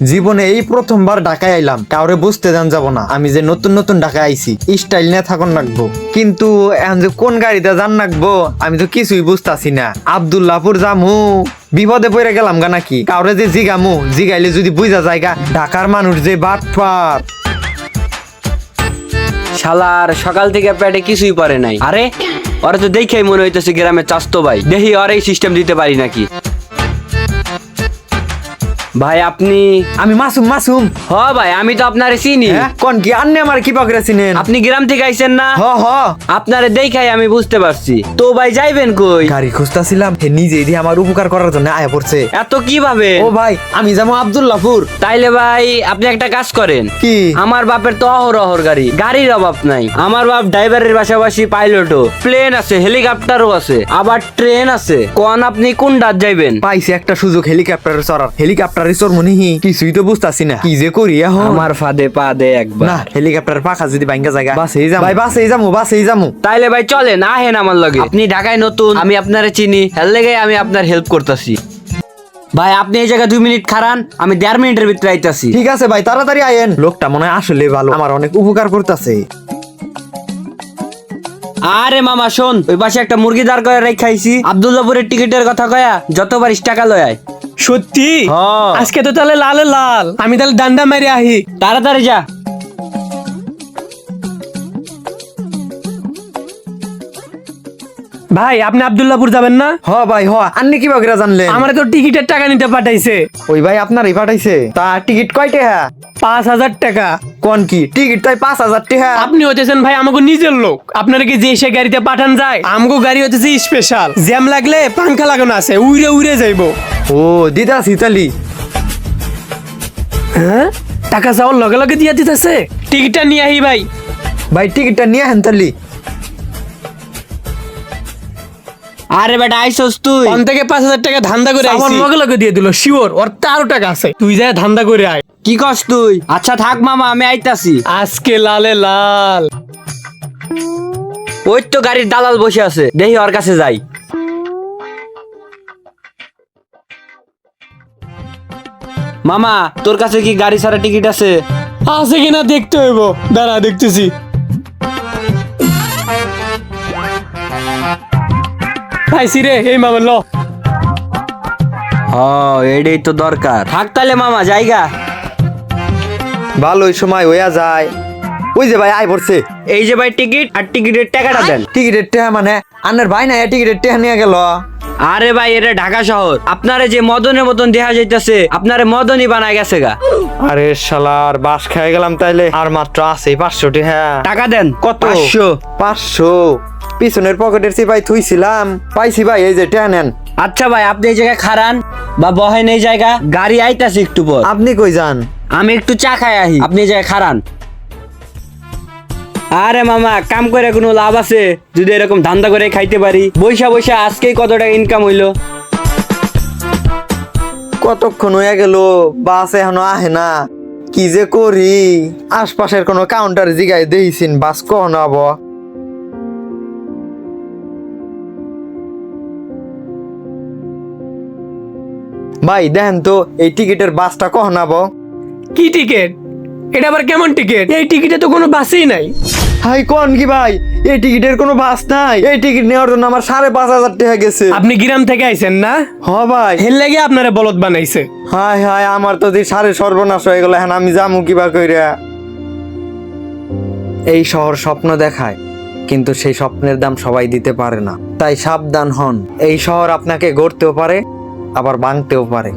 জীবনে এই প্রথমবার ঢাকায় আইলাম, কাউরে বুঝতে দেন যাব না। আমি যে নতুন নতুন ঢাকায় আইছি, স্টাইল নিয়ে থাকুন রাখব কিন্তু এখন যে কোন গাড়িতে যান রাখব আমি তো কিছুই বুঝতাছি না। আবদুল্লাপুর জামু বিপদে পড়ে গেলাম গা নাকি? কাউরে যে জিগামু, জিগাইলে যদি বুঝা জায়গা ঢাকার মানুষ যে বাট পার শালার, সকাল থেকে পেটে কিছুই পারে নাই। আরে, ওরা তো দেখেই মনে হইতেছে গ্রামের চাস্তো ভাই। দেখি ওর এই সিস্টেম দিতে পারি নাকি? ভাই আপনি আমি মাসুম মাসুম। হ ভাই আমি তো আপনার চিনি। হ্যাঁ? কোন কি? আন্নে আমার কি পাকড়ে চিনেন? আপনি গ্রাম থেকে আইছেন না? হ হ। আপনারে দেখাই আমি বুঝতে পারছি। তো ভাই যাইবেন কই? গাড়ি খুঁজতাছিলাম হে নিজেই দিয়ে আমার উপকার করার জন্য আয়া পড়ছে। এত কীভাবে? ও ভাই আমি যাব আবদুল্লাপুর তাইলে ভাই আপনি একটা কাজ করেন। কি? আমার বাপের তো অহর অহর গাড়ি গাড়ির অভাব নাই। আমার বাপ ড্রাইভারের পাশাপাশি পাইলটও। প্লেন আছে হেলিকপ্টারও আছে আবার ট্রেন আছে। কোন আপনি কোন ডাক যাইবেন? পাইছি একটা সুযোগ হেলিকপ্টারে চড়ার। হেলিকপ্টারে চড় মনে হি কিছুই তো বুঝতাছি না। কি যে করি এখন? আমার ফাঁদে পা দে একবার। না হেলিকপ্টার পাখা যদি ভাঙ্গা জায়গা। বাসেই যাম। ভাই বাসেই যামু বাসেই যামু। তাইলে ভাই চলেন আহেন আমার লগে। আপনি ঢাকায় নতুন। আমি আপনারে চিনি। হেল লেগে আমি আপনার হেল্প করতেছি। ভাই আপনি এই জায়গায় দুই মিনিট খারান আমি দেড় মিনিটের ভিতরে আইতাছি। ঠিক আছে ভাই তাড়াতাড়ি আয়েন। লোকটা মনে হয় আসলে ভালো। আমার অনেক উপকার করতেছে। আরে মামা শোন ওই পাশে একটা মুরগি দাঁড় করে রেখাইছি। আব্দুল্লাপুরের টিকিটের কথা কয়া যতবার টাকা লয়। সত্যি? হ্যাঁ। আজকে তো তাহলে লালে লাল। আমি তাহলে ডান্ডা মেরে আহি। তাড়াতাড়ি যা। ভাই আপনি আব্দুল্লাপুর যাবেন না? হ ভাই হ। আন্নি কি বাগরা জানলেন? আমার তো টিকিটের টাকা নিতে পাঠাইছে। ওই ভাই আপনারই পাঠাইছে? তা টিকিট কয়টা হ্যাঁ পাঁচ হাজার টাকা। কোন কি? টিকিট তাই পাঁচ হাজার টাকা আপনি হইতেছেন ভাই আমাকে নিজের লোক। আপনারা কি যে সে গাড়িতে পাঠান যায়? আমাকে গাড়ি হইতেছে স্পেশাল জ্যাম লাগলে পাংখা লাগানো আছে উড়ে উড়ে যাইবো। ও দিদা সিতালি। হ্যাঁ? টাকা চাওয়ার লগে লগে দিয়ে দিতেছে। টিকিটটা নিয়ে আহি ভাই। ভাই টিকিটটা নিয়ে হেন তালি। আরে বেটা আইসস তুই। অন থেকে পাঁচ হাজার টাকা ধান্দা করে আমার আইছি। লগে লগে দিয়ে দিল শিওর ওর তারও টাকা আছে। তুই যা ধান্দা করে আয়। কি কস তুই? আচ্ছা থাক মামা আমি আইতাছি। আজকে লালে লাল। ওই তো গাড়ির দালাল বসে আছে। দেখি ওর কাছে যাই। মামা তোর কাছে কি গাড়ি ছাড়া টিকিট আছে? আছে কিনা দেখতে হইব। দাঁড়া দেখতেছি। পাইছি রে এই মামা ল। হ এটাই তো দরকার। থাক তাহলে মামা জায়গা ভালো ওই সময় হইয়া যায়। ওই যে ভাই আয় পড়ছে। এই যে ভাই টিকিট আর টিকিটের টাকাটা দেন। টিকিটের টাকা মানে? আন্নার ভাই না টিকিটের টেহা নিয়ে গেল। আরে ভাই এটা ঢাকা শহর। আপনারে যে মদনের মতন দেখা যাইতেছে আপনারে মদনই বানায় গেছে গা। আরে শালার বাস খেয়ে গেলাম তাইলে? আর মাত্র আছে পাঁচশো হ্যাঁ। টাকা দেন। কত? পাঁচশো। পাঁচশো। পিছনের পকেটের চিপাই থুইছিলাম। পাইছি ভাই এই যে টেহা নেন আচ্ছা ভাই আপনি এই জায়গায় খারান বা বহেন এই জায়গা গাড়ি আইতাছে একটু পর। আপনি কই যান? আমি একটু চা খাই আহি। আপনি এই জায়গায় খারান আরে মামা কাম করে কোনো লাভ আছে? যদি এরকম ধান্দা করে খাইতে পারি। বৈশা বৈশা আজকেই কত টাকা ইনকাম হইল? কতক্ষণ হয়ে গেল? বাস এখনও আহে না। কি যে করি? আশপাশের কোনো কাউন্টার জিগায় দিয়েছিন বাস কখন হব? ভাই দেখেন তো এই টিকিটের বাসটা কখন আবো কি টিকিট? এটা আবার কেমন টিকিট? এই টিকিটে তো কোনো বাসই নাই। হাই কোন কি ভাই? এই টিকিটের কোনো বাস নাই। এই টিকিট নেওয়ার জন্য আমার সাড়ে পাঁচ হাজার টাকা গেছে। আপনি গ্রাম থেকে আইছেন না? হ ভাই। হেল লেগে আপনারা বলদ বানাইছে। হাই হাই আমার তো যে সাড়ে সর্বনাশ হয়ে গেল এখন আমি যামু কিবা কইরা। এই শহর স্বপ্ন দেখায় কিন্তু সেই স্বপ্নের দাম সবাই দিতে পারে না। তাই সাবধান হন। এই শহর আপনাকে গড়তেও পারে আবার ভাঙতেও পারে।